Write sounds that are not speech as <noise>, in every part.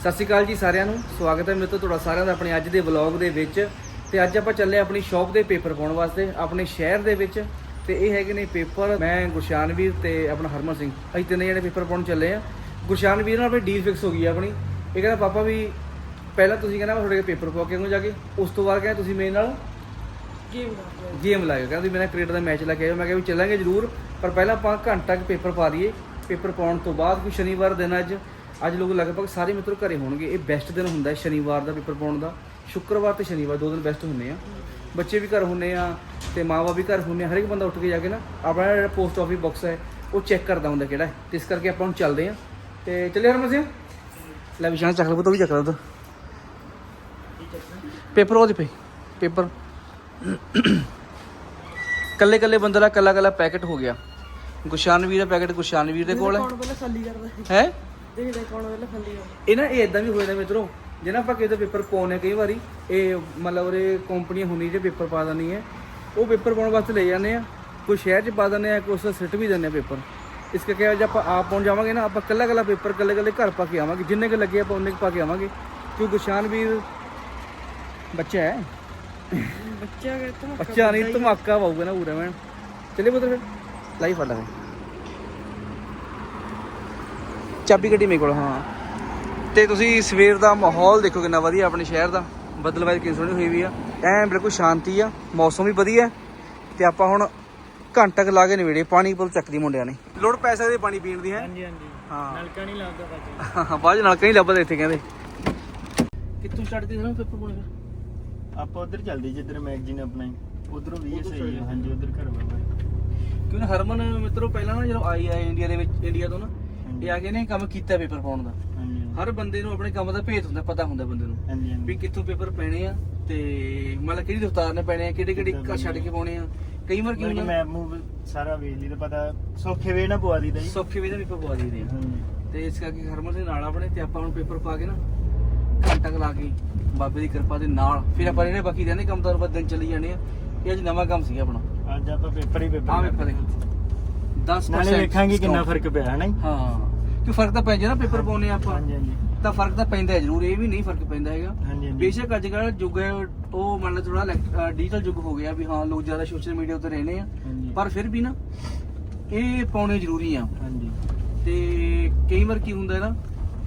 ਸਤਿ ਸ਼੍ਰੀ ਅਕਾਲ ਜੀ ਸਾਰਿਆਂ ਨੂੰ। ਸਵਾਗਤ ਹੈ ਮੇਰੇ ਤੋਂ ਤੁਹਾਡਾ ਸਾਰਿਆਂ ਦਾ ਆਪਣੇ ਅੱਜ ਦੇ ਵਲੌਗ ਦੇ ਵਿੱਚ। ਤੇ ਅੱਜ ਆਪਾਂ ਚੱਲੇ ਆਪਣੀ ਸ਼ਾਪ ਦੇ ਪੇਪਰ ਪਾਉਣ ਵਾਸਤੇ ਆਪਣੇ ਸ਼ਹਿਰ ਦੇ ਵਿੱਚ। ਤੇ ਇਹ ਹੈਗੇ ਨੇ ਪੇਪਰ। ਮੈਂ ਗੁਰਸ਼ਾਨਵੀਰ ਤੇ ਆਪਣਾ ਹਰਮਨ ਸਿੰਘ। ਅਸੀਂ ਤਿੰਨੇ ਜਣੇ ਪੇਪਰ ਪਾਉਣ ਚੱਲੇ ਆ ਗੁਰਸ਼ਾਨਵੀਰ ਨਾਲ ਆਪਣੀ ਡੀਲ ਫਿਕਸ ਹੋ ਗਈ ਆ ਆਪਣੀ। ਇਹ ਕਹਿੰਦਾ ਪਾਪਾ ਵੀ ਪਹਿਲਾਂ ਤੁਸੀਂ ਕਹਿੰਦਾ ਮੈਂ ਤੁਹਾਡੇ ਪੇਪਰ ਪਾ ਕੇ ਆਉਂਗਾ ਜਾ ਕੇ। ਉਸ ਤੋਂ ਬਾਅਦ ਕਹਿੰਦਾ ਤੁਸੀਂ ਮੇਰੇ ਨਾਲ ਗੇਮ ਗੇਮ ਲਾਇਓ ਕਹਿੰਦਾ ਵੀ ਮੇਰਾ ਕ੍ਰਿਕਟ ਦਾ ਮੈਚ ਲੈ ਕੇ ਆਇਓ। ਮੈਂ ਕਿਹਾ ਵੀ ਚੱਲਾਂਗੇ ਜ਼ਰੂਰ। ਪਰ ਪਹਿਲਾਂ ਆਪਾਂ ਘੰਟਾ ਕੁ ਪੇਪਰ ਪਾ ਦਈਏ ਪੇਪਰ ਪਾਉਣ ਤੋਂ ਬਾਅਦ ਕੋਈ ਸ਼ਨੀਵਾਰ ਦਿਨ ਅੱਜ। ਅੱਜ ਲੋਕ ਲਗਭਗ ਸਾਰੇ ਮਿੱਤਰ ਘਰੇ ਹੋਣਗੇ। ਇਹ ਬੈਸਟ ਦਿਨ ਹੁੰਦਾ ਹੈ ਸ਼ਨੀਵਾਰ ਦਾ ਪੇਪਰ ਪਾਉਣ ਦਾ। ਸ਼ੁੱਕਰਵਾਰ ਤੇ ਸ਼ਨੀਵਾਰ ਦੋ ਦਿਨ ਬੈਸਟ ਹੁੰਦੇ ਆ। ਬੱਚੇ ਵੀ ਘਰ ਹੁੰਦੇ ਆ ਤੇ ਮਾਂ-ਬਾਪ ਵੀ ਘਰ ਹੁੰਦੇ ਆ। ਹਰ ਇੱਕ ਬੰਦਾ ਉੱਠ ਕੇ ਜਾ ਕੇ ਨਾ ਆਪਣਾ ਜਿਹੜਾ ਪੋਸਟ ਆਫਿਸ ਬਾਕਸ ਹੈ ਉਹ ਚੈੱਕ ਕਰਦਾ ਹੁੰਦਾ ਕਿਹੜਾ ਹੈ। ਤੇ ਇਸ ਕਰਕੇ ਆਪਾਂ ਹੁਣ ਚੱਲਦੇ ਆ। ਤੇ ਚੱਲੇ ਹਰਮਨ ਸਿੰਘ। ਲੈ ਵਿਸ਼ਾਨ ਚੱਕ ਲਓ ਤੂੰ ਵੀ ਚੱਕ ਲੈ ਉਧਰ। ਪੇਪਰ ਉਹਦੇ ਪੇ ਪੇਪਰ। ਕੱਲੇ ਕੱਲੇ ਬੰਦੇ ਦਾ ਕੱਲਾ ਕੱਲਾ ਪੈਕੇਟ ਹੋ ਗਿਆ। ਗੁਸ਼ਾਨਵੀਰ ਦਾ ਪੈਕੇਟ ਗੁਸ਼ਾਨਵੀਰ ਦੇ ਕੋਲ ਹੈ। ਕੌਣ ਕੌਣ ਇਹ ਨਾ ਇਹ ਇਦਾਂ ਵੀ ਹੋ ਜਾਂਦਾ ਮਿੱਤਰੋ ਜੇ ਨਾ ਆਪਾਂ ਕਿਸੇ ਦਾ ਪੇਪਰ ਪਾਉਣੇ ਕਈ ਵਾਰੀ ਇਹ ਮਤਲਬ ਉਹਦੇ ਕੰਪਨੀਆਂ ਹੁੰਦੀ ਜੇ ਪੇਪਰ ਪਾ ਦਿੰਦੀ ਹੈ ਉਹ ਪੇਪਰ ਪਾਉਣ ਵਾਸਤੇ ਲੈ ਜਾਂਦੇ ਆ ਕੋਈ ਸ਼ਹਿਰ 'ਚ ਪਾ ਦਿੰਦੇ ਆ ਕੋਈ ਉਸ ਸਿੱਟ ਵੀ ਦਿੰਦੇ ਆ ਪੇਪਰ। ਇਸ ਕਰਕੇ ਜੇ ਆਪਾਂ ਆਪ ਪਾਉਣ ਜਾਵਾਂਗੇ ਨਾ ਆਪਾਂ ਕੱਲਾ ਕੱਲਾ ਪੇਪਰ ਕੱਲੇ ਕੱਲੇ ਘਰ ਪਾ ਕੇ ਆਵਾਂਗੇ ਜਿੰਨੇ ਕੁ ਲੱਗੇ ਆਪਾਂ ਉਹਨੇ ਕੁ ਪਾ ਕੇ ਆਵਾਂਗੇ ਕਿਉਂ ਗੁਸ਼ਾਨਵੀਰ ਬੱਚਾ ਹੈ। ਬੱਚਾ ਕਹਿੰਦਾ ਅੱਛਾ ਨਹੀਂ ਧਮਾਕਾ ਪਾਊਗਾ ਨਾ ਪੂਰਾ ਮੈਂ ਚੱਲੇ ਪੁੱਤਰ ਫਿਰ। ਲਾਈ ਫੜ ਲੈ ਫਿਰ। ਚਾਬੀ ਗੱਡੀ ਮੇਰੇ ਕੋਲ ਹਾਂ। ਤੇ ਤੁਸੀਂ ਸਵੇਰ ਦਾ ਮਾਹੌਲ ਦੇਖੋ ਕਿੰਨਾ ਵਧੀਆ ਆਪਣੇ ਸ਼ਹਿਰ ਦਾ। ਬਦਲਵਾਈ ਕਿੰਨੀ ਸੋਹਣੀ ਹੋਈ ਵੀ ਆ। ਐਂ ਬਿਲਕੁਲ ਸ਼ਾਂਤੀ ਆ ਮੌਸਮ ਵੀ ਵਧੀਆ। ਤੇ ਆਪਾਂ ਹੁਣ ਘੰਟਾ ਕੁ ਲਾ ਕੇ ਨਵੇੜੇ ਪਾਣੀ ਪੁੱਲ ਚੱਕਦੀ ਮੁੰਡਿਆਂ ਨੇ। ਲੋੜ ਪੈ ਸਕਦੀ ਪਾਣੀ ਪੀਣ ਦੀ ਹੈ? ਹਾਂਜੀ ਹਾਂਜੀ। ਹਾਂ। ਨਲਕਾ ਨਹੀਂ ਲੱਗਦਾ ਹਾਂ ਬਾਅਦ 'ਚ ਨਲਕਾ ਨਹੀਂ ਲੱਭਦਾ ਇੱਥੇ ਕਹਿੰਦੇ। ਕਿੱਥੋਂ ਸਟਾਰਟ ਕੀਤੀ ਨਾ ਪੇਪਰ ਫਿਰ? ਆਪਾਂ ਉਧਰ ਚੱਲਦੇ ਜਿੱਧਰ ਮੈਗਜ਼ੀਨ ਆਪਣਾ ਉਧਰੋਂ ਵੀ ਸਹੀ ਹੈ ਹੈ। ਹਾਂਜੀ ਉਧਰ ਘਰ ਬਾਬਾ ਕਿਉਂਕਿ ਹਰਮਨ ਮਿੱਤਰੋ ਪਹਿਲਾਂ ਨਾ ਜਦੋਂ ਆਈ ਆ ਇੰਡੀਆ ਦੇ ਵਿੱਚ ਇੰਡੀਆ ਤੋਂ ਨਾ ਇਹ ਆ ਕੇ ਨੇ ਕੰਮ ਕੀਤਾ ਪੇਪਰ ਪਾਉਣ ਦਾ। ਹਰ ਬੰਦੇ ਨੂੰ ਆਪਣੇ ਕੰਮ ਦਾ ਭੇਤ ਹੁੰਦਾ ਪਤਾ ਹੁੰਦਾ ਬੰਦੇ ਨੂੰ ਵੀ ਕਿੱਥੋਂ ਪੇਪਰ ਪੈਣੇ ਆ ਤੇ ਮਤਲਬ ਕਿਹੜੀ ਦਫਤਾਰ ਨੇ ਪੈਣੇ ਆ ਕਿਹੜੇ ਕਿਹੜੇ ਘਰ ਛੱਡ ਕੇ ਪਾਉਣੇ ਆ। ਕਈ ਵਾਰ ਕੀ ਕਿਉਂਕਿ ਹੁੰਦਾ? ਮੈਪ ਮੂਵ ਸਾਰਾ ਵੇਖ ਲਈ ਤਾਂ ਪਤਾ ਸੌਖੇ ਵੇ ਨਾ ਪਵਾ ਦੀ ਜੀ। ਸੌਖੇ ਵੀ ਦਾ ਪੇਪਰ ਪਵਾ ਹਾਂਜੀ। ਤੇ ਇਸ ਕਰਕੇ ਹਰਮਨ ਦੇ ਨਾਲ ਆਪਣੇ ਤੇ ਆਪਾਂ ਹੁਣ ਪੇਪਰ ਪਾ ਕੇ ਨਾ ਘੰਟਾ ਲਾ ਕੇ ਬਾਬੇ ਦੀ ਕਿਰਪਾ ਦੇ ਨਾਲ ਫਿਰ ਆਪਾਂ ਜਿਹੜੇ ਬਾਕੀ ਰਹਿੰਦੇ ਕੰਮ ਤਾਂ ਦਿਨ ਚੱਲੀ ਜਾਣੇ ਆ। ਇਹ ਅੱਜ ਨਵਾਂ ਕੰਮ ਸੀਗਾ ਆਪਣਾ। ਅੱਜ ਆਪਾਂ ਪੇਪਰ ਹੀ ਪੇਪਰ ਆ ਵੇਖੋ ਦੇਖ 10% ਨਾਲੇ ਵੇਖਾਂਗੇ ਕਿੰਨਾ stop। ਫ਼ਰਕ ਪਿਆ ਹੈ ਨਾ ਜੀ? ਹਾਂ। ਕਿ ਫ਼ਰਕ ਤਾਂ ਪੈ ਜਾਂਦਾ ਪੇਪਰ ਪਾਉਨੇ ਆਪਾਂ। ਹਾਂਜੀ ਹਾਂਜੀ। ਤਾਂ ਫ਼ਰਕ ਤਾਂ ਪੈਂਦਾ ਹੈ ਜ਼ਰੂਰ। ਇਹ ਵੀ ਨਹੀਂ ਫ਼ਰਕ ਪੈਂਦਾ ਹੈਗਾ। ਹਾਂਜੀ ਹਾਂਜੀ। ਬੇਸ਼ੱਕ ਅੱਜ ਕੱਲ੍ਹ ਯੁੱਗ ਹੈ ਉਹ ਮੰਨ ਲਓ ਥੋੜਾ ਡਿਜੀਟਲ ਯੁੱਗ ਹੋ ਗਿਆ ਵੀ ਹਾਂ ਲੋਕ ਜ਼ਿਆਦਾ ਸੋਸ਼ਲ ਮੀਡੀਆ ਉੱਤੇ ਰਹਿੰਦੇ ਆ। ਹਾਂਜੀ। ਪਰ ਫਿਰ ਵੀ ਨਾ ਇਹ ਪਾਉਣੇ ਜ਼ਰੂਰੀ ਆ। ਹਾਂਜੀ। ਤੇ ਕਈ ਵਾਰ ਕੀ ਹੁੰਦਾ ਹੈ ਨਾ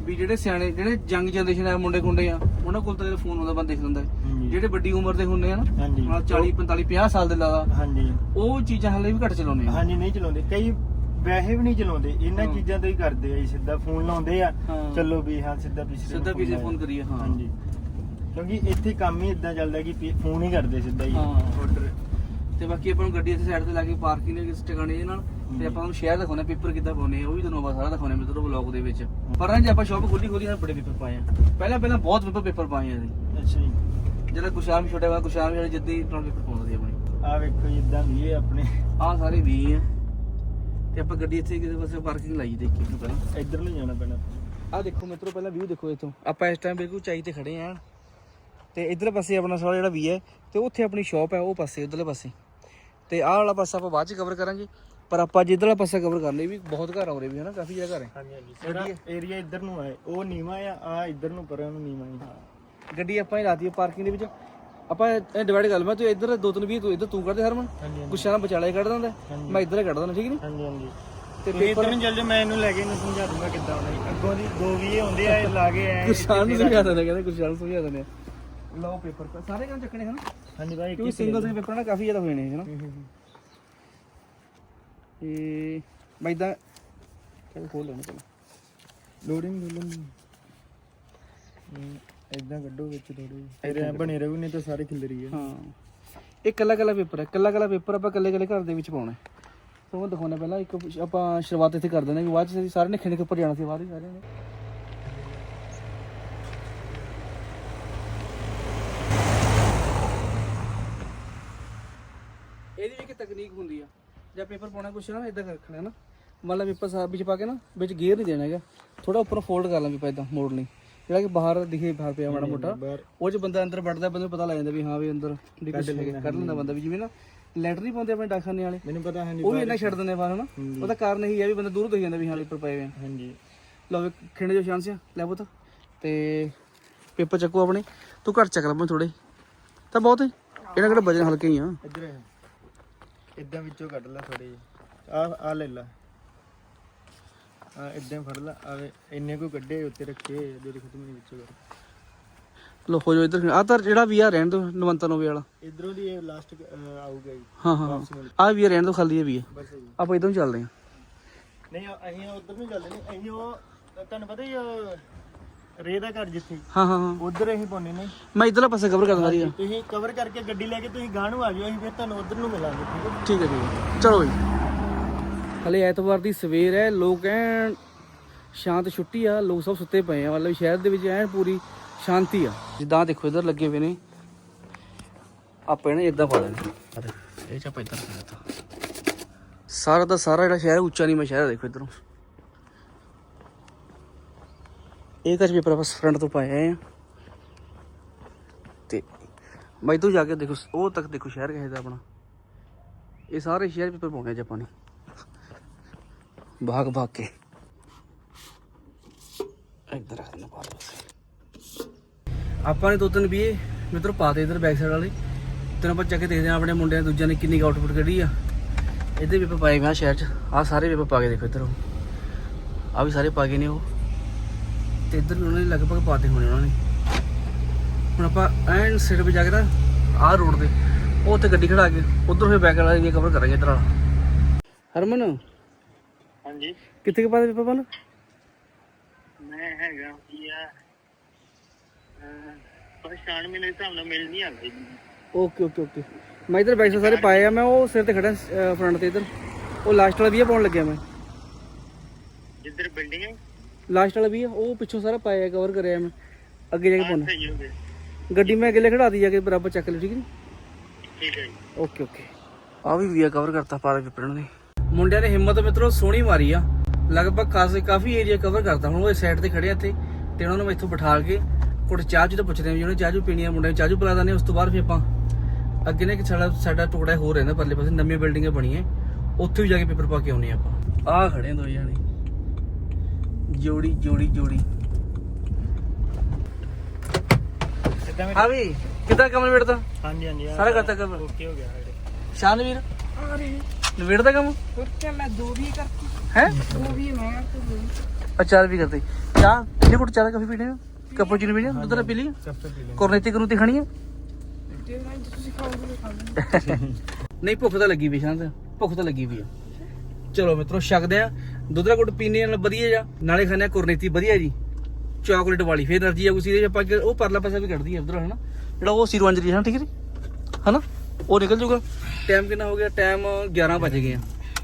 ਵੀ ਜਿਹੜੇ ਸਿਆਣੇ ਜਿਹੜੇ ਜੰਗ ਜਨਰੇਸ਼ਨ ਦੇ ਮੁੰਡੇ ਖੁੰਡੇ ਆ ਉਹਨਾਂ ਕੋਲ ਤਾਂ ਫੋਨ ਹੁੰਦਾ ਬੰਦਾ ਦੇਖ ਲੈਂਦਾ ਹੈ। ਹਾਂਜੀ। ਜਿਹੜੇ ਵੱਡੀ ਉਮਰ ਦੇ ਹੁੰਦੇ ਆ ਨਾ ਹਾਂਜੀ ਨਾਲ 40 45 50 ਸਾਲ ਦੇ ਲਾਦਾ ਹਾਂਜੀ ਉਹ ਚੀਜ਼ਾਂ ਹਲੇ ਵੀ ਘੱਟ ਚਲਾਉਂਦੇ ਆ ਹਾਂਜੀ ਨਹੀਂ ਚਲਾਉਂਦੇ ਕਈ ਵੈਸੇ ਵੀ ਨਹੀਂ ਚਲਾਉਂਦੇ ਇਹਨਾਂ ਹਾਂ। ਚੀਜ਼ਾਂ ਤੋਂ ਹੀ ਕਰਦੇ ਆ ਜੀ ਸਿੱਧਾ ਫੋਨ ਲਾਉਂਦੇ ਆ ਹਾਂ। ਚੱਲੋ ਵੀ ਹਾਂ ਸਿੱਧਾ ਪਿਛਲੇ ਸਿੱਧਾ ਪਿਛਲੇ। ਫੋਨ ਕਰੀਏ, ਹਾਂ। ਹਾਂਜੀ ਕਿਉਂਕਿ ਇੱਥੇ ਕੰਮ ਹੀ ਇਦਾਂ ਚੱਲਦਾ ਕਿ ਪੀ- ਫੋਨ ਹੀ ਕਰਦੇ ਸਿੱਧਾ ਹੀ ਹਾਂ। ਆਰਡਰ ਤੇ ਬਾਕੀ ਆਪਾਂ ਨੂੰ ਗੱਡੀ ਇੱਥੇ ਸਾਈਡ ਤੇ ਲਾ ਕੇ ਪਾਰਕਿੰਗ ਦੇ ਵਿੱਚ ਟਿਕਾਣੇ ਦੇ ਨਾਲ ਤੇ ਆਪਾਂ ਨੂੰ ਸ਼ਹਿਰ ਦਿਖਾਉਣਾ ਪੇਪਰ ਕਿੱਦਾਂ ਪਾਉਣੇ ਆ ਉਹ ਵੀ ਤੁਹਾਨੂੰ ਆਪਾਂ ਸਾਰਾ ਦਿਖਾਉਣੇ ਮਿੱਤਰੋ ਵਲੌਗ ਦੇ ਵਿੱਚ। ਪਰ ਨਾ ਜੇ ਆਪਾਂ ਸ਼ਾਪ ਖੋਲੀ ਖੋਲੀ ਨਾਲ ਬੜੇ ਪੇਪਰ ਪਾਏ ਆ। ਪਹਿਲਾਂ ਪਹਿਲਾਂ ਬਹੁਤ ਪੇਪਰ ਪੇਪਰ ਪਾਏ ਆ ਅਸੀਂ ਅੱਛਾ ਜੀ। ਜਿਹੜਾ ਕੁਸ਼ਾਮ ਛੋਟਾ ਵਾ ਕੁਸ਼ਾਮ ਜਿਹੜੇ ਜਿੱਦੀ ਨਾਲ ਪੇਪਰ ਪਾਉਂਦੇ ਸੀ ਆਪਣੇ। ਆ ਵੇਖੋ ਜੀ, ਇਦਾਂ ਵੀ ਇਹ ਆਪਣੇ। ਆਹ ਸਾਰੇ ਵੀ ਆ। ਤੇ ਆਪਾਂ ਗੱਡੀ ਇੱਥੇ ਕਿਸੇ ਪਾਸੇ ਪਾਰਕਿੰਗ ਲਾਈ ਦੇਖੀ ਤੋਂ ਪਹਿਲਾਂ। ਇੱਧਰ ਨੂੰ ਜਾਣਾ ਪੈਣਾ। ਆਹ ਦੇਖੋ ਮਿੱਤਰੋ ਪਹਿਲਾਂ ਵਿਊ ਦੇਖੋ ਇੱਥੋਂ। ਆਪਾਂ ਇਸ ਟਾਈਮ ਬਿਲਕੁਲ ਚਾਈ ਤੇ ਖੜੇ ਆਂ। ਤੇ ਇਧਰ ਪਾਸੇ ਆਪਣਾ ਸਾਰਾ ਜਿਹੜਾ ਵੀ ਹੈ ਤੇ ਉੱਥੇ ਆਪਣੀ ਸ਼ਾਪ ਹੈ ਉਹ ਪਾਸੇ ਉਧਰਲੇ ਪਾਸੇ। ਤੇ ਆਹ ਵਾਲਾ ਪਾਸਾ ਆਪਾਂ ਬਾਅਦ ਚ ਕਵਰ ਕਰਾਂਗੇ। ਪਰ ਆਪਾਂ ਜਿੱਧਰਲਾ ਪਾਸਾ ਕਵਰ ਕਰ ਲਈ ਵੀ ਬਹੁਤ ਘਰ ਆਉਰੇ ਵੀ ਹਨਾ? ਕਾਫੀ ਜਗ੍ਹਾ ਘਰ ਹੈ ਹਾਂਜੀ ਹਾਂਜੀ। ਸਾਰਾ ਏਰੀਆ ਇੱਧਰ ਨੂੰ ਹੈ ਉਹ ਨੀਵਾ ਆ ਆ ਇੱਧਰ ਨੂੰ ਪਰਾਂ ਨੂੰ ਨੀਵਾ ਹੈ। ਗੱਡੀ ਆਪਾਂ ਹੀ ਲਾਤੀ ਪਾਰਕਿੰਗ ਦੇ ਵਿੱਚ। ਆਪਾਂ ਇਹ ਡਿਵਾਈਡ ਕਰ ਲਵਾਂ ਤੂੰ ਇੱਧਰ ਦੋ ਤਿੰਨ ਵੀ ਤੂੰ ਇੱਧਰ ਤੂੰ ਕੱਢਦੇ ਹਰਮਨ। ਗੁੱਸ਼ਾ ਨਾਲ ਵਿਚਾਲੇ ਕੱਢ ਦਿੰਦਾ ਮੈਂ ਇੱਧਰ ਕੱਢ ਦਿੰਦਾ ਠੀਕ ਨਹੀਂ? ਹਾਂਜੀ ਹਾਂਜੀ। ਤੇ ਇੱਧਰ ਨੂੰ ਚੱਲ ਜਾ ਮੈਂ ਇਹਨੂੰ ਲੈ ਕੇ ਇਹਨੂੰ ਸਮਝਾ ਦੂੰਗਾ ਕਿੱਦਾਂ ਜੀ। ਅੱਗੋਂ ਦੀ ਦੋ ਵੀ ਇਹ ਹੁੰਦੇ ਆ ਇਹ ਲਾ ਕੇ ਆਏ ਗੁੱਸ਼ਾ ਨੂੰ ਸਮਝਾ ਦਿੰਦਾ। ਕਹਿੰਦੇ ਗੁੱਸ਼ਾ ਨੂੰ ਸਮਝਾ ਦਿੰਦੇ ਲਓ ਪੇਪਰ ਸਾਰੇ ਕੰਮ ਚੱਕਣੇ ਹਨ? ਹਾਂਜੀ ਭਾਈ ਕਿਉਂਕਿ ਸਿੰਗਲ ਸਿੰਗਲ ਪੇਪਰ ਨਾ ਕਾਫੀ ਜ਼ਿਆਦਾ ਹੋ ਜਾਣੇ ਹੈ ਨਾ ਇਹ ਮੈਂ ਇਦਾਂ ਚੱਲ ਖੋਲ ਲੈਣਾ ਪਹਿਲਾਂ। ਲੋਡਿੰਗ ਲੋਡਿੰਗ ਇਦਾਂ ਕੱਢੋ ਵਿੱਚ ਥੋੜੇ ਇਹਦੇ ਬਣੇ ਰਹੂ ਨਹੀਂ ਤਾਂ ਸਾਰੇ ਖਿਲਰੀ ਆ। ਹਾਂ। ਇਹ ਕੱਲਾ ਕੱਲਾ ਪੇਪਰ ਹੈ ਕੱਲਾ ਕੱਲਾ ਪੇਪਰ ਆਪਾਂ ਕੱਲੇ ਕੱਲੇ ਘਰ ਦੇ ਵਿੱਚ ਪਾਉਣਾ ਤੁਹਾਨੂੰ ਦਿਖਾਉਣਾ ਪਹਿਲਾਂ ਇੱਕ ਆਪਾਂ ਸ਼ੁਰੂਆਤ ਇੱਥੇ ਕਰ ਦਿੰਦੇ ਕਿ ਬਾਅਦ ਚ ਸਾਰੇ ਨੇ ਖਿੰਡ ਕੇ ਉੱਪਰ ਜਾਣਾ ਸੀ ਬਾਅਦ ਹੀ ਸਾਰਿਆਂ ਨੇ ਇਹਦੀ ਵੀ ਇੱਕ ਤਕਨੀਕ ਹੁੰਦੀ ਆ। ਜੇ ਪੇਪਰ ਪਾਉਣਾ ਕੁਛ ਨਾ ਇਦਾਂ ਰੱਖਣਾ ਨਾ। ਮੰਨ ਲਾ ਪੇਪਰ ਸਾਹਿਬ ਵਿੱਚ ਪਾ ਕੇ ਨਾ ਵਿੱਚ ਗੇਅਰ ਨਹੀਂ ਦੇਣਾ ਹੈਗਾ। ਥੋੜਾ ਉੱਪਰ ਫੋਲਡ ਕਰ ਲਾਂ ਪੇਪਰ ਇਦਾਂ ਮੋੜ ਲਈ। ਜਿਹੜਾ ਕਿ ਬਾਹਰ ਦਿਖੇ ਬਾਹਰ ਪਿਆ ਮਾੜਾ ਮੋਟਾ। ਉਹ ਚ ਬੰਦਾ ਅੰਦਰ ਵੜਦਾ ਬੰਦੇ ਨੂੰ ਪਤਾ ਲੱਗ ਜਾਂਦਾ ਵੀ ਹਾਂ ਵੀ ਅੰਦਰ ਵੀ ਹੈਗਾ। ਕੱਢ ਲੈਂਦਾ ਬੰਦਾ ਵੀ ਜਿਵੇਂ ਨਾ ਲੈਟਰ ਨਹੀਂ ਪਾਉਂਦੇ ਆਪਣੇ ਡਾਕਖਾਨੇ ਵਾਲੇ। ਮੈਨੂੰ ਪਤਾ ਹੈ ਉਹ ਵੀ ਇੰਨਾ ਛੱਡ ਦਿੰਦੇ ਬਾਹਰ ਹਨਾ। ਉਹਦਾ ਕਾਰਨ ਇਹੀ ਹੈ ਵੀ ਬੰਦਾ ਦੂਰ ਦੇਖ ਜਾਂਦਾ ਵੀ ਹਾਂ ਪੇਪਰ ਪਏ ਹੋਏ ਹਾਂਜੀ। ਲਓ ਖਿੰਡ ਜੋ ਸ਼ਾਂਸ ਆ ਲੈ ਪੁੱਤ। ਤੇ ਪੇਪਰ ਚੱਕੋ ਆਪਣੇ। ਤੂੰ ਘੱਟ ਚੱਕ ਲੈ ਮੈਂ ਥੋੜੇ ਤਾਂ ਬਹੁਤ ਹੈ ਇਹਨਾਂ ਕਿਹੜਾ ਵਜਨ ਹਲਕੇ ਹੀ ਆ। ਇੱਧਰ ਹੈ ਇਦਾਂ ਵਿੱਚੋਂ ਕੱਢ ਲੈ ਥੋੜੇ ਜਿਹੇ। ਆ ਆ ਲੈ ਲੈ। ਆ ਇਦਾਂ ਫੜ ਲੈ। ਆਵੇ ਇੰਨੇ ਕੋ ਕੱਢੇ ਉੱਤੇ ਰੱਖੇ ਜਿਹੜੇ ਖਤਮ ਨਹੀਂ ਵਿੱਚੋਂ ਕਰ ਲੋ ਹੋ ਜਾਓ ਇੱਧਰ ਆ ਤਾਂ ਜਿਹੜਾ ਵੀ ਆ ਰਹਿਣ ਦੋ ਨਵੰਤਾ ਨੋਵੇ ਵਾਲਾ। ਇਧਰੋਂ ਦੀ ਇਹ ਲਾਸਟ ਆਊਗਾ ਜੀ। ਹਾਂ ਹਾਂ ਆ ਵੀ ਆ ਰਹਿਣ ਦੋ ਖਾਲੀ ਇਹ ਵੀ ਬਸ ਜੀ। ਆਪਾਂ ਇਧਰੋਂ ਚੱਲਦੇ ਹਾਂ। ਨਹੀਂ ਅਸੀਂ ਉਧਰ ਨਹੀਂ ਚੱਲਦੇ ਨਹੀਂ ਅਸੀਂ ਉਹ ਤੁਹਾਨੂੰ ਪਤਾ ਹੀ ਉਹ ਰੇ ਦਾ ਘਰ ਜਿੱਥੇ। ਹਾਂ ਹਾਂ ਹਾਂ। ਉਧਰ ਅਸੀਂ ਪਾਉਂਦੇ ਨੇ। ਮੈਂ ਇਧਰਲਾ ਪਾਸੇ ਕਵਰ ਕਰ ਦਿੰਦਾ ਜੀ ਤੁਸੀਂ ਕਵਰ ਕਰਕੇ ਗੱਡੀ ਲੈ ਕੇ ਤੁਸੀਂ ਗਾਂ ਨੂੰ ਆ ਜਾਓ ਅਸੀਂ ਫਿਰ ਤੁਹਾਨੂੰ ਉਧਰ ਨੂੰ ਮਿਲਾਂਗੇ ਠੀਕ ਹੈ ਠੀਕ ਹੈ ਠੀਕ ਹੈ ਚਲੋ ਜੀ। ਹਲੇ ਐਤਵਾਰ ਦੀ ਸਵੇਰ ਹੈ ਲੋਕ ਐਨ ਸ਼ਾਂਤ ਛੁੱਟੀ ਆ ਲੋਕ ਸਭ ਸੁੱਤੇ ਪਏ ਆ ਮਤਲਬ ਸ਼ਹਿਰ ਦੇ ਵਿੱਚ ਐਨ ਪੂਰੀ ਸ਼ਾਂਤੀ ਆ। ਜਿੱਦਾਂ ਦੇਖੋ ਇਧਰ ਲੱਗੇ ਹੋਏ ਨੇ। ਆਪਾਂ ਇਹਨੇ ਇਦਾਂ ਪਾ ਦੇਣੇ ਅਰੇ ਇਹ ਚ ਆਪਾਂ ਇਦਾਂ ਕਰ ਦਿੱਤਾ। ਸਾਰਾ ਦਾ ਸਾਰਾ ਜਿਹੜਾ ਸ਼ਹਿਰ ਹੈ, ਉੱਚਾ ਨਹੀਂ ਮੈਂ ਸ਼ਹਿਰ ਦੇਖੋ ਇਧਰੋਂ। ਇਹ ਕੱਚ ਪੇਪਰ ਆਪਾਂ ਫਰੰਟ ਤੋਂ ਪਾਏ ਆਏ ਆ। ਤੇ ਬਾਈ ਤੂੰ ਜਾ ਕੇ ਦੇਖੋ, ਉਹ ਤੱਕ ਦੇਖੋ ਸ਼ਹਿਰ ਕਿਹਦਾ ਆਪਣਾ। ਇਹ ਸਾਰੇ ਸ਼ਹਿਰ ਪੇਪਰ ਪਾਉਣੇ ਅੱਜ ਆਪਾਂ ਨੇ। ਭਾਗ ਭਾਗ ਕੇ। ਇੱਧਰ ਰੱਖ ਦੇਣਾ ਬਾਹਰ ਬਸ ਆਪਾਂ ਨੇ ਦੋ ਤਿੰਨ ਵੀ ਮਿੱਤਰ ਪਾਤੇ ਇਧਰ ਬੈਕ ਸਾਈਡ ਵਾਲੇ। ਤਿੰਨ ਆਪਾਂ ਚੱਕ ਕੇ ਦੇਖਦੇ ਆ ਆਪਣੇ ਮੁੰਡਿਆਂ ਦੂਜਿਆਂ ਨੇ ਕਿੰਨੀ ਆਊਟਪੁੱਟ ਕੱਢੀ ਆ। ਇਹਦੇ ਪੇਪਰ ਪਾਏ ਹੋਏ ਆ ਸ਼ਹਿਰ 'ਚ। ਆ ਸਾਰੇ ਪੇਪਰ ਪਾ ਕੇ ਦੇਖੋ ਇੱਧਰ। ਆ ਵੀ ਸਾਰੇ ਪਾ ਗਏ ਨੇ ਉਹ। ਤੇ ਇੱਧਰ ਵੀ ਉਹਨਾਂ ਨੇ ਲਗਭਗ ਪਾਤੇ ਹੋਣੇ ਉਹਨਾਂ ਨੇ। ਹੁਣ ਆਪਾਂ ਐਨ ਸਿਰ 'ਤੇ ਜਾ ਕੇ ਨਾ ਆਹ ਰੋਡ ਤੇ ਉਹ ਉੱਥੇ ਗੱਡੀ ਖੜਾ ਕੇ ਉਧਰ ਫਿਰ ਬੈਕ ਵਾਲਾ ਏਰੀਆ ਕਵਰ ਕਰਾਂਗੇ ਇੱਧਰ ਵਾਲਾ। ਹਰਮਨ ਹਾਂਜੀ। ਕਿੱਥੇ ਕੇ ਪਾਦੇ ਪੇਪਰ ਬਣ ਮੈਂ ਹੈਗਾ ਪਰ ਸ਼ਾਨ ਮੇਰੇ ਹਿਸਾਬ ਨਾਲ ਮਿਲ ਨਹੀਂ ਆਉਂਦੀ। Okay okay okay. ਮੈਂ ਇਧਰ ਬੈਕ ਸਾਰੇ ਪਾਏ ਆ ਮੈਂ ਉਹ ਸਿਰ ਤੇ ਖੜਾ ਫਰੰਟ ਤੇ ਇਧਰ। ਉਹ ਲਾਸਟ ਵਾਲਾ ਵੀ ਪਾਉਣ ਲੱਗਿਆ ਮੈਂ। ਜਿੱਧਰ ਬਿਲਡਿੰਗ ਹੈ। ਲਾਸਟ ਵਾਲਾ ਵੀ ਆ ਉਹ ਪਿੱਛੋਂ ਸਾਰਾ ਪਾਇਆ ਕਵਰ ਕਰਿਆ ਮੈਂ। ਅੱਗੇ ਜਾ ਕੇ ਪਾਉਣਾ। ਸਹੀ ਹੋ ਗੱਡੀ ਮੈਂ ਅਗਲੇ ਖੜਾ ਦੀ ਜਾ ਕੇ ਬਰਾਬਰ ਚੱਕ ਲਈ ਠੀਕ ਨਹੀਂ ਠੀਕ ਹੈ ਜੀ। Okay okay. ਆ ਵੀ ਵੀਆ ਕਵਰ ਕਰਤਾ ਪਾਰੇ ਪੇਪਰ ਨੇ। ਮੁੰਡਿਆਂ ਨੇ ਹਿੰਮਤ ਮਿੱਤਰੋ ਸੋਹਣੀ ਮਾਰੀ ਆ। ਲਗਭਗ ਕਾਫੀ ਕਾਫੀ ਏਰੀਆ ਕਵਰ ਕਰਤਾ। ਹੁਣ ਉਹ ਸਾਈਡ ਤੇ ਖੜੇ ਆ ਤੇ ਤੇ ਉਹਨਾਂ ਨੂੰ ਇੱਥੋਂ ਬਿਠਾ ਕੇ ਕੁਝ ਚਾਹ ਚੂ ਤਾਂ ਪੁੱਛਦੇ ਆ ਵੀ ਉਹਨੇ ਚਾਹ ਚੂ ਪੀਣੀ ਆ ਮੁੰਡਿਆਂ ਨੂੰ ਚਾਹ ਚੂ ਪਿਲਾ ਦਿੰਦੇ ਆ ਉਸ ਤੋਂ ਬਾਅਦ ਫਿਰ ਆਪਾਂ ਅੱਗੇ ਨੇ ਕਿ ਸਾਡਾ ਸਾਡਾ ਟੁਕੜਾ ਹੋਰ ਰਹਿੰਦਾ ਪਰਲੇ ਪਾਸੇ ਨਵੀਆਂ ਬਿਲਡਿੰਗਾਂ ਬਣੀਆਂ ਉੱਥੇ ਵੀ ਜਾ ਕੇ ਪੇਪਰ ਪਾ ਕੇ ਆਉਨੇ ਆਪਾਂ। ਆ ਖੜੇ ਆ ਦੋ ਜਾਣੇ। ਜੋੜੀ ਜੋੜੀ ਜੋੜੀ ਕਿੱਦਾਂ ਆ ਵੀ ਕਿੱਦਾਂ ਕਮਲ ਵੇੜਦਾ ਹਾਂਜੀ ਹਾਂਜੀ ਸਾਰਾ ਕਰਤਾ ਕਵਰ ਓਕੇ ਹੋ ਗਿਆ ਸਾਡੇ ਸ਼ਾਨਵੀਰ ਆ ਰਹੀ ਨਵੇੜਦਾ ਕੰਮ ਹੋਰ ਕਿਆ ਮੈਂ ਦੋ ਵੀ ਕਰਤੀ ਹੈ ਦੋ ਵੀ ਮੈਂ ਕਰਤੀ ਅਚਾਰ ਵੀ ਕਰਦੇ ਚਾਹ ਕਿੰਨੇ ਕੁਟ ਚਾਹ ਦਾ ਕਾਫੀ ਪੀਣੇ ਕੈਪੂਚੀਨੋ ਪੀਣੇ ਦੁੱਧ ਨਾਲ ਪੀ ਲਈ ਕੱਪ ਪੀ ਲੈਂਦੇ ਕੋਰਨੇਤੀ ਕਰੂਤੀ ਖਾਣੀ ਆ ਤੇ ਮੈਂ ਜੇ ਤੁਸੀਂ ਖਾਓਗੇ ਤਾਂ ਖਾ ਲਓ ਨਹੀਂ ਭੁੱਖ ਤਾਂ ਲੱਗੀ ਵੀ ਸ਼ਾਂਤ ਭੁੱਖ ਤਾਂ ਲੱਗੀ ਵੀ ਆ ਚਲੋ ਮਿੱਤਰੋ ਛਕਦੇ ਆ। ਦੁੱਧ ਦਾ ਗੁੜ ਨਾਲ ਵਧੀਆ ਜਾ ਨਾਲੇ ਖਾਣੇ ਕੁਰਨੀਤੀ ਵਧੀਆ ਜੀ। ਚਾਕਲੇਟ ਵਾਲੀ ਫੇਰ એનર્ਜੀ ਆ ਕੁਛ ਇਹਦੇ ਆਪਾਂ ਉਹ ਪਰਲਾ ਪਾਸਾ ਵੀ ਕੱਢਦੀ ਆ ਉਧਰ ਹਨਾ? ਜਿਹੜਾ ਉਹ ਸੀਰੋ ਅੰਜਲੀ ਹਨਾ ਠੀਕ ਹੈ ਹਨਾ? ਉਹ ਨਿਕਲ ਜੂਗਾ। ਟਾਈਮ ਕਿੰਨਾ ਹੋ ਗਿਆ? ਟਾਈਮ 11 ਗਏ ਆ।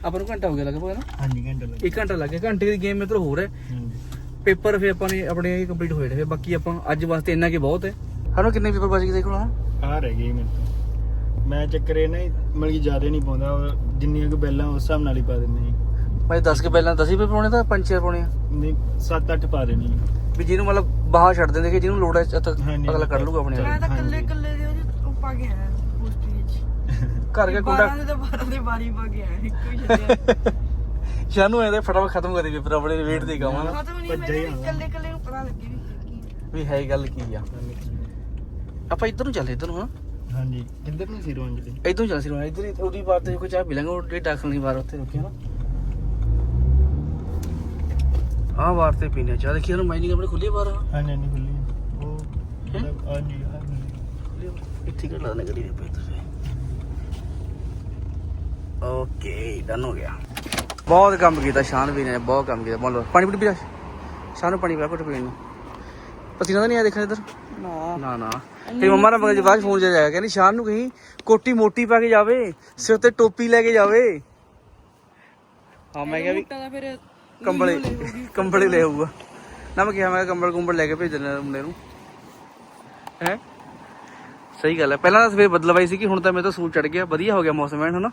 ਆਪਾਂ ਨੂੰ ਘੰਟਾ ਹੋ ਗਿਆ ਲੱਗਦਾ ਨਾ ਹਾਂਜੀ ਘੰਟਾ ਲੱਗਾ 1 ਘੰਟਾ ਲੱਗ ਗਿਆ। ਘੰਟੇ ਦੀ ਗੇਮ ਮਿੱਤਰੋ ਹੋਰ ਹੈ। ਪੇਪਰ ਫੇਰ ਆਪਾਂ ਨੇ ਆਪਣੇ ਕੰਪਲੀਟ ਹੋਏ ਨੇ। ਬਾਕੀ ਆਪਾਂ ਅੱਜ ਵਾਸਤੇ ਇੰਨਾ ਕੀ ਬਹੁਤ ਹੈ। ਸਾਨੂੰ ਕਿੰਨੇ ਪੇਪਰ ਬਚ ਗਏ ਦੇਖੋ ਹਾਂ ਆ ਰਹਿ ਗਏ ਮੇਰੇ ਤੋਂ। ਮੈਂ ਚੱਕਰ ਇਹ ਨਾ ਮਤਲਬ ਕਿ ਜ਼ਿਆਦਾ ਨਹੀਂ ਪਾਉਂਦਾ ਜਿੰਨੀਆਂ ਕੁ ਬੈਲਾਂ ਉਸ ਹਿਸਾਬ ਨਾਲ ਹੀ ਪਾ ਦਿੰਦੇ ਹਾਂ। ਮੈਂ 10 ਕੇ ਪਹਿਲਾਂ 10 ਹੀ ਪਾਉਣੇ ਤਾਂ 5-6 ਪਾਉਣੇ ਆ? ਨਹੀਂ 7-8 ਪਾ ਦੇਣੀ ਵੀ ਜਿਹਨੂੰ ਮਤਲਬ ਬਾਹਰ ਛੱਡ ਦਿੰਦੇ ਕਿ ਜਿਹਨੂੰ ਲੋੜ ਹੈ ਹਾਂਜੀ। ਅਗਲਾ ਕੱਢ ਲੂਗਾ ਆਪਣੇ ਮੈਂ ਤਾਂ ਹਾਂਜੀ। ਕੱਲੇ ਕੱਲੇ ਦੇ ਉਹਦੇ ਉਹ ਪਾ ਕੇ ਆਇਆ ਪੋਸਟ ਵਿੱਚ। <laughs> ਘਰ ਕੇ ਕੁੰਡਾ 12 ਦੇ ਤਾਂ 12 ਦੇ ਬਾਰੀ ਪਾ ਕੇ ਆਇਆ ਇੱਕੋ ਹੀ ਛੱਡਿਆ। <laughs> ਸ਼ਾਨੂ ਐਂ ਫਟਾਫਟ ਖਤਮ ਕਰੀ ਪੇਪਰ ਆਪਣੇ ਵੇਟ ਦੇ ਗਾਵਾਂ ਨਾ। ਖਤਮ ਨਹੀਂ ਭੱਜਿਆ ਹੀ ਮੇਰੇ ਆਉਣਾ। ਕੱਲੇ ਕੱਲੇ ਨੂੰ ਪਤਾ ਲੱਗੇ ਵੀ ਕੀ ਵੀ ਹੈ ਗੱਲ ਕੀ ਆ। ਆਪਾਂ ਇੱਧਰ ਨੂੰ ਚੱਲਦੇ ਇੱਧਰ ਨੂੰ ਹਾਂ ਹਾਂਜੀ। ਕਿੱਧਰ ਨੂੰ ਸੀ ਰੋਂਜ ਇੱਧਰ ਨੂੰ ਚੱਲ ਸੀ ਇੱਧਰ ਹੀ ਉਹਦੀ ਬਾਤ ਤੇ ਕੋਈ ਚਾਹ ਪੀ ਲਾਂਗੇ ਉਹ ਜਿਹੜੀ ਡਾਕਲ ਨਹੀਂ ਬਾਰ ਉੱਥੇ ਰੁਕੀ ਨਾ। ਆਹ ਵਾਰ ਤੇ ਪੀਨੇ ਚਾਹ ਦੇਖੀ ਉਹਨੂੰ ਮਾਈਨਿੰਗ ਆਪਣੇ ਖੁੱਲੀ ਬਾਰ ਹਾਂਜੀ ਹਾਂਜੀ ਖੁੱਲੀ। ਉਹ ਹਾਂਜੀ ਹਾਂਜੀ ਇੱਥੇ ਲਾਣੇ ਗੱਡੀ ਦੇ ਪੇਪਰ ਓਕੇ ਡਨ ਹੋ ਗਿਆ। ਬਹੁਤ ਕੰਮ ਕੀਤਾ ਸ਼ਾਨ ਵੀ ਨੇ ਬਹੁਤ ਕੰਮ ਕੀਤਾ। ਬੋਲੋ ਪਾਣੀ ਪੂਣੀ ਪੀ ਲੈ। ਸ਼ਾਨ ਨੂੰ ਪਾਣੀ ਪਿਲਾ ਘੁੱਟ ਪੀਣ ਨੂੰ। ਪਸੀਨਾ ਤਾਂ ਨਹੀਂ ਆ ਦੇਖਣ ਇੱਧਰ? ਨਾ। ਨਾ ਨਾ। ਤੇ ਮੰਮਾ ਨਾਲ ਮਗਜ ਬਾਅਦ ਫੋਨ ਜਾਇਆ ਕਹਿੰਦੀ ਸ਼ਾਨ ਨੂੰ ਕਹੀਂ ਕੋਟੀ ਮੋਟੀ ਪਾ ਕੇ ਜਾਵੇ ਸਿਰ ਤੇ ਟੋਪੀ ਲੈ ਕੇ ਜਾਵੇ। ਹਾਂ ਮੈਂ ਕਿਹਾ ਵੀ ਫਿਰ ਕੰਬਲੇ ਕੰਬਲੇ ਲੈ ਆਊਗਾ। ਨਾ ਮੈਂ ਕਿਹਾ ਮੈਂ ਕੰਬਲ ਕੁੰਬਲ ਲੈ ਕੇ ਭੇਜ ਦੇਣਾ ਮੁੰਡੇ ਨੂੰ। ਹੈ? ਸਹੀ ਗੱਲ ਹੈ। ਪਹਿਲਾਂ ਤਾਂ ਸਵੇਰ ਬਦਲਵਾਈ ਸੀ ਕਿ ਹੁਣ ਤਾਂ ਮੇਰੇ ਤੋਂ ਸੂਟ ਚੜ ਗਿਆ। ਵਧੀਆ ਹੋ ਗਿਆ ਮੌਸਮ ਐਨ ਹਨਾ?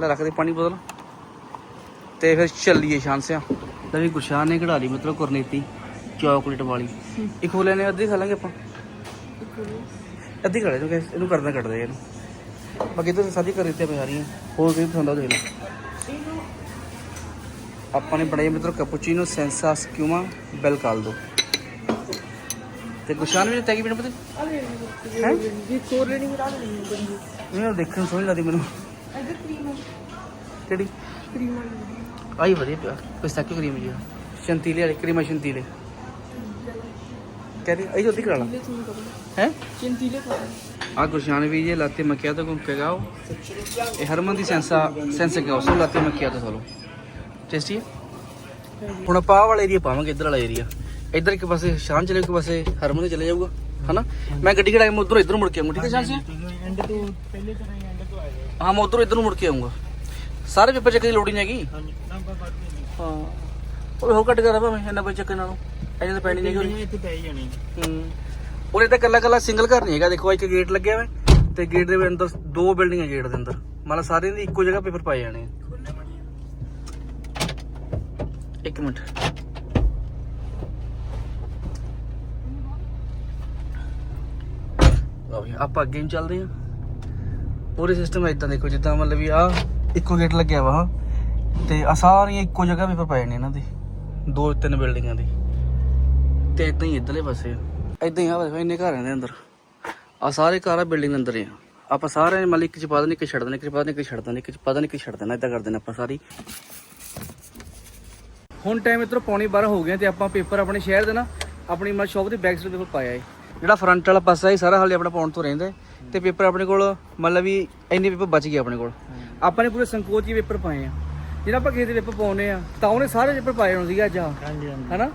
ਲੈ ਰੱਖ ਦੇ ਪਾਣੀ ਬੋਤਲ। ਤੇ ਫਿਰ ਚੱਲੀਏ ਸ਼ਾਨ ਸਿਆ ਲੈ ਵੀ ਗੁਰਸ਼ਾਨ ਨੇ ਕਢਾ ਲਈ ਮਤਲਬ ਕੁਰਨੀਤੀ ਚਾਕਲੇਟ ਵਾਲੀ। ਇੱਕ ਹੋ ਲੈਣੇ ਅੱਧੀ ਖਾ ਲਾਂਗੇ ਆਪਾਂ। ਅੱਧੀ ਲੈ ਇਹਨੂੰ ਕਹਿ- ਇਹਨੂੰ ਕਰਦਾ ਕੱਢ ਦੇ ਇਹਨੂੰ। ਬਾਕੀ ਤਾਂ ਸਾਡੀ ਘਰ ਇੱਥੇ ਪਿਆ ਰਹੀਆਂ ਹੋਰ ਕੋਈ ਪਸੰਦ ਆ ਦੇਖ ਆਪਾਂ ਨੇ ਬਣਾਈ ਮਿੱਤਰੋ ਕੈਪੂਚੀਨੋ ਸੈਂਸਾ ਸਕਿਊਮਾ ਬੈਲ ਕਾਲਦੋ ਤੇ ਗੁਸ਼ਾਨ ਵੀ ਤੈਗੀ ਮੈਨੂੰ ਪਤਾ? ਹੈਂ? ਜੀ ਕੋਰ ਲੈਣੀ ਮੇਰਾ ਨਹੀਂ ਬੜੀ ਇਹ ਦੇਖਣ ਨੂੰ ਸੋਹਣੀ ਲੱਗਦੀ ਮੈਨੂੰ। ਇੱਧਰ ਕਰੀਮ ਕਿਹੜੀ ਕਰੀਮ ਆਈ ਵਧੀਆ ਪਿਆ। ਪਿਸਤਾ ਕਿ ਕਰੀਮ ਜੀ ਸ਼ੰਤੀਲੇ ਵਾਲੀ ਕਰੀਮਾ ਸ਼ੰਤੀਲੇ। ਕਹਿੰਦੀ ਆਈ ਜਲਦੀ ਕਰਾ ਲਾ। ਲੈ ਤੂੰ ਕਰ ਹੈ? ਚਿੰਤੀਲੇ ਕਰ ਆ ਗੁਰਸ਼ਾਨ ਵੀ ਜੇ ਲਾਤੇ ਮੱਕਿਆ ਤੋਂ ਕਹਗਾਓ ਇਹ ਹਰਮਨ ਦੀ ਸੈਂਸਾ ਸੈਂਸ ਕਹੋ ਸੋ ਲਾਤੇ ਮੱਕਿਆ ਤੋਂ ਸੋਲੋ ਟੇਸਟੀ ਹੈ ਹੁਣ ਆਪਾਂ ਆਹ ਵਾਲਾ ਏਰੀਆ ਪਾਵਾਂਗੇ ਇੱਧਰ ਵਾਲਾ ਏਰੀਆ ਇੱਧਰ ਇੱਕ ਪਾਸੇ ਸ਼ਾਨ ਚਲੇ ਇੱਕ ਪਾਸੇ ਹਰਮਨ ਦੇ ਚਲੇ ਜਾਊਗਾ ਹਨਾ? ਮੈਂ ਗੱਡੀ ਕਢਾਈ ਮੈਂ ਉਧਰੋਂ ਇੱਧਰ ਮੁੜ ਕੇ ਆਉਂਗਾ ਠੀਕ ਹੈ ਸ਼ਾਨ ਸਿੰਘ ਐਂਡ ਤੋਂ ਪਹਿਲੇ ਤਰ੍ਹਾਂ ਹੀ ਐਂਡ ਤੋਂ ਆ ਜਾਏ ਹਾਂ ਮੈਂ ਉਧਰੋਂ ਇੱਧਰ ਨੂੰ ਮੁੜ ਕੇ ਆਉਂਗਾ ਸਾਰੇ ਪੇਪਰ ਚੱਕਣ ਦੀ ਲੋੜ ਹੀ ਨਹੀਂ ਹੈਗੀ? ਹਾਂਜੀ ਨੰਬਰ ਹਾਂ। ਉਹ ਹੋਰ ਕੱਟ ਕਰਾਂ ਭਾਵੇਂ ਇੰਨਾ ਕੋਈ ਚੱਕਰ ਨਾਲੋਂ ਐਨੇ ਤਾਂ ਪੈਣੀ ਨਹੀਂ ਹੈਗੀ ਇਹ ਇੱਥੇ ਪੈ ਹੀ ਜਾਣੀ। ਹੂੰ। ਉਰੇ ਤਾਂ ਕੱਲਾ ਕੱਲਾ ਸਿੰਗਲ ਘਰ ਨਹੀਂ ਹੈਗਾ ਦੇਖੋ ਇੱਕ ਗੇਟ ਲੱਗਿਆ ਹੋਇਆ ਤੇ ਗੇਟ ਦੇ ਅੰਦਰ ਦੋ ਬਿਲਡਿੰਗਾਂ ਗੇਟ ਦੇ ਅੰਦਰ। ਮਤਲਬ ਸਾਰਿਆਂ ਦੀ ਇੱਕੋ ਜਗ੍ਹਾ ਪੇਪਰ ਪਾਏ ਜਾਣੇ। ਇੱਕ ਮਿੰਟ। ਲਓ ਵੀ ਆਪਾਂ ਅੱਗੇ ਨੂੰ ਚੱਲਦੇ ਆ ਪੂਰੇ ਸਿਸਟਮ ਇਦਾਂ ਦੇਖੋ ਜਿੱਦਾਂ ਮਤਲਬ ਵੀ ਆ ਇੱਕੋ ਗੇਟ ਲੱਗਿਆ ਵਾ ਤੇ ਆ ਸਾਰੀਆਂ ਇੱਕੋ ਜਗ੍ਹਾ ਪੇਪਰ ਪਾਏ ਨੇ ਇਹਨਾਂ ਦੇ। ਦੋ ਤਿੰਨ ਬਿਲਡਿੰਗਾਂ ਦੇ। ਤੇ ਇਦਾਂ ਹੀ ਇਧਰਲੇ ਪਾਸੇ। ਇਦਾਂ ਹੀ ਆ ਵੇਖੋ ਇੰਨੇ ਘਰ ਦੇ ਅੰਦਰ। ਆ ਸਾਰੇ ਘਰ ਆ ਬਿਲਡਿੰਗ ਦੇ ਅੰਦਰ ਹੀ ਆ। ਆਪਾਂ ਸਾਰੇ ਮਤਲਬ ਇੱਕ ਚ ਪਾ ਦੇਣੇ ਇੱਕ ਛੱਡ ਦੇਣੇ ਇੱਕ ਚ ਪਾ ਦੇਣੇ ਇੱਕ ਛੱਡ ਦੇਣੇ ਇੱਕ ਚ ਪਾ ਦੇਣੇ ਇੱਕ ਛੱਡ ਦੇਣਾ ਇਦਾਂ ਕਰ ਦੇਣਾ ਆਪਾਂ ਸਾਰੀ। ਹੁਣ ਟਾਈਮ ਇਧਰ ਪੌਣੀ 12 ਹੋ ਗਿਆ ਤੇ ਆਪਾਂ ਪੇਪਰ ਆਪਣੇ ਸ਼ਹਿਰ ਦੇ ਨਾ ਆਪਣੀ ਮਤਲਬ ਸ਼ੌਪ ਦੇ ਬੈਕ ਸਾਈਡ ਪੇਪਰ ਪਾਇਆ ਏ। ਜਿਹੜਾ ਫਰੰਟ ਵਾਲਾ ਪਾਸਾ ਹੈ ਸਾਰਾ ਹਾਲੇ ਆਪਣਾ ਪਾਉਣ ਤੋਂ ਰਹਿੰਦਾ ਹੈ ਤੇ ਪੇਪਰ ਆਪਣੇ ਕੋਲ ਮਤਲਬ ਵੀ ਇੰਨੇ ਪੇਪਰ ਬਚ ਗਏ ਆਪਣੇ ਕੋਲ। ਆਪਾਂ ਨੇ ਪੂਰੇ ਸੰਕੋਚ ਹੀ ਪੇਪਰ ਪਾਏ ਆ। ਜਿਹੜਾ ਆਪਾਂ ਕਿਸੇ ਦੇ ਪੇਪਰ ਪਾਉਨੇ ਆ ਤਾਂ ਉਹਨੇ ਸਾਰੇ ਪੇਪਰ ਪਾਏ ਹੋਣ ਸੀਗਾ ਅੱਜ ਹਾਂਜੀ ਹਾਂਜੀ। ਹਨਾ?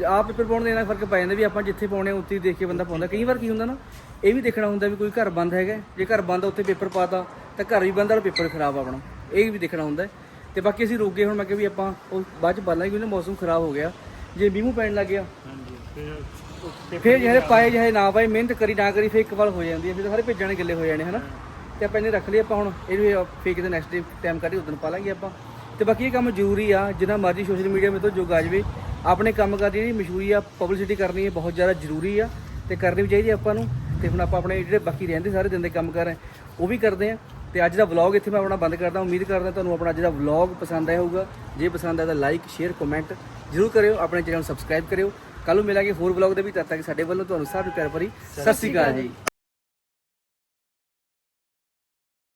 ਆਪ ਪੇਪਰ ਪਾਉਣ ਦੇ ਨਾਲ ਫ਼ਰਕ ਪੈ ਜਾਂਦਾ ਵੀ ਆਪਾਂ ਜਿੱਥੇ ਪਾਉਣੇ ਆ, ਉੱਥੇ ਹੀ ਦੇਖ ਕੇ ਬੰਦਾ ਪਾਉਂਦਾ। ਕਈ ਵਾਰ ਕੀ ਹੁੰਦਾ ਨਾ, ਇਹ ਵੀ ਦੇਖਣਾ ਹੁੰਦਾ ਵੀ ਕੋਈ ਘਰ ਬੰਦ ਹੈਗਾ ਜੇ ਘਰ ਬੰਦ ਉੱਥੇ ਪੇਪਰ ਪਾਤਾ ਤਾਂ ਘਰ ਵੀ ਬੰਦ ਵਾਲਾ ਪੇਪਰ ਖਰਾਬ ਆ ਆਪਣਾ। ਇਹ ਵੀ ਦੇਖਣਾ ਹੁੰਦਾ ਹੈ। ਤੇ ਬਾਕੀ ਅਸੀਂ ਰੁਕ ਗਏ, ਹੁਣ ਮੈਂ ਕਿਹਾ ਵੀ ਆਪਾਂ ਉਹ ਬਾਅਦ ਚ ਪਾਲਾਂਗੇ ਕਿਉਂਕਿ ਮੌਸਮ ਖਰਾਬ ਹੋ ਗਿਆ। ਜੇ ਮੀਂਹ ਪੈਣ ਲੱਗ ਗਿਆ ਹਾਂਜੀ ਫਿਰ ਜਿਹੜੇ ਪਾਏ, ਜਿਹੇ ਨਾ ਪਾਏ, ਮਿਹਨਤ ਕਰੀ, ਨਾ ਕਰੀ, ਫਿਰ ਇੱਕ ਵਾਰ ਹੋ ਜਾਂਦੀ ਹੈ। ਫਿਰ ਤਾਂ ਸਾਰੇ ਭੇਜਣ ਗਿੱਲੇ ਹੋ ਜਾਣੇ, ਹਨਾ? ਤੇ ਆਪਾਂ ਇਹਨੇ ਰੱਖ ਲਈ ਆਪਾਂ ਹੁਣ ਇਹਨੂੰ ਫੇਕ ਦੇ ਨੈਕਸਟ ਡੇ ਟਾਈਮ ਕੱਢੀ ਉਦੋਂ ਪਾ ਲਾਂਗੇ ਆਪਾਂ। ਤੇ ਬਾਕੀ ਇਹ ਕੰਮ ਜ਼ਰੂਰੀ ਆ, ਜਿੰਨਾ ਮਰਜ਼ੀ ਸੋਸ਼ਲ ਮੀਡੀਆ ਮੇ ਤੋਂ ਜੁਗ ਆ ਜਾਵੇ। ਆਪਣੇ ਕੰਮ ਕਰਦੀ ਜਿਹੜੀ ਮਸ਼ਹੂਰੀ ਆ ਪਬਲਿਸਿਟੀ ਕਰਨੀ ਹੈ ਬਹੁਤ ਜ਼ਿਆਦਾ ਜ਼ਰੂਰੀ ਆ ਤੇ ਕਰਨੀ ਵੀ ਚਾਹੀਦੀ ਆਪਾਂ ਨੂੰ। ਤੇ ਹੁਣ ਆਪਾਂ ਆਪਣੇ ਜਿਹੜੇ ਬਾਕੀ ਰਹਿੰਦੇ ਸਾਰੇ ਦਿਨ ਦੇ ਕੰਮ ਕਰ ਰਹੇ ਉਹ ਵੀ ਕਰਦੇ ਆ ਤੇ ਅੱਜ ਦਾ ਵਲੌਗ ਇੱਥੇ ਮੈਂ ਆਪਣਾ ਬੰਦ ਕਰਦਾ, ਉਮੀਦ ਕਰਦਾ ਤੁਹਾਨੂੰ ਆਪਣਾ ਅੱਜ ਦਾ ਵਲੌਗ ਪਸੰਦ ਆਇਆ ਹੋਊਗਾ। ਜੇ ਪਸੰਦ ਆਇਆ ਤਾਂ ਲਾਈਕ ਸ਼ੇਅਰ ਕਮੈਂਟ ਜ਼ਰੂਰ ਕਰਿਓ, ਆਪਣੇ ਚੈਨਲ ਨੂੰ ਸਬਸਕ੍ਰਾਈਬ ਕਰਿਓ। ਕੱਲ ਨੂੰ ਮਿਲਾਂਗੇ ਹੋਰ ਵਲੌਗ ਦੇ ਵੀ ਤਦ ਤੱਕ ਸਾਡੇ ਵੱਲੋਂ ਤੁਹਾਨੂੰ ਸਾਰਿਆਂ ਨੂੰ ਪਿਆਰ ਭਰੀ ਸਤਿ ਸ਼੍ਰੀ ਅਕਾਲ ਜੀ।